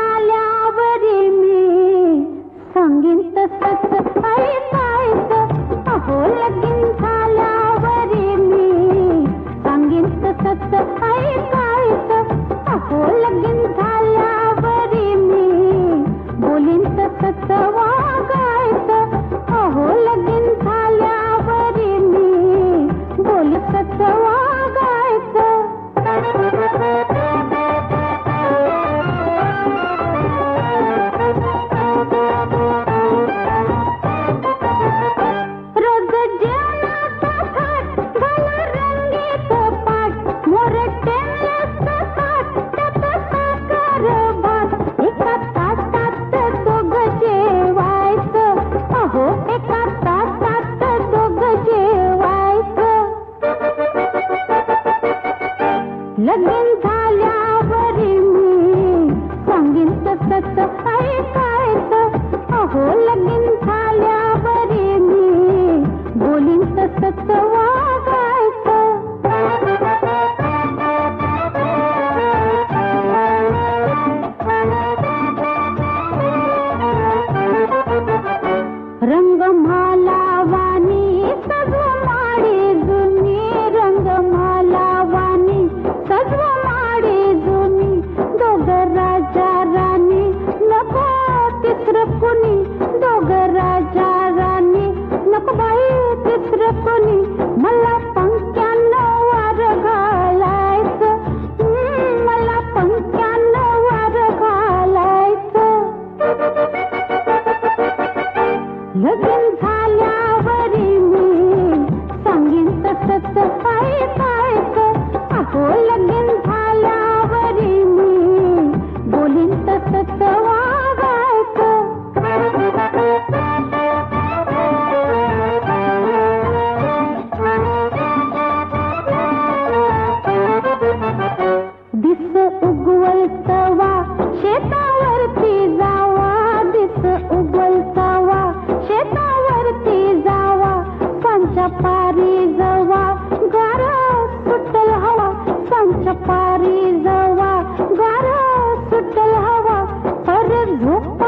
मिळाल्यावरी मी सांगीन तसंच ऐकायचं अहो लगीन झाल्यावरी मी सांगीन तसंच ऐकायचं अहो लगीन झाल्यावरी मी बोलीन तसंच वागा लगीन झाल्यावर मी सांगेन तसंच ऐकायचं अहो लगीन झाल्यावर मी बोलीन तसंच कुणी डोगराच्या राणी. नको बाई तिसरं कोणी मला पंख्यानं वार घालायचं मला पंख्यानं वार घालायचं पारी जवा गार सुटल हवा सांच्या जवा गार सुटल हवा अरे झोप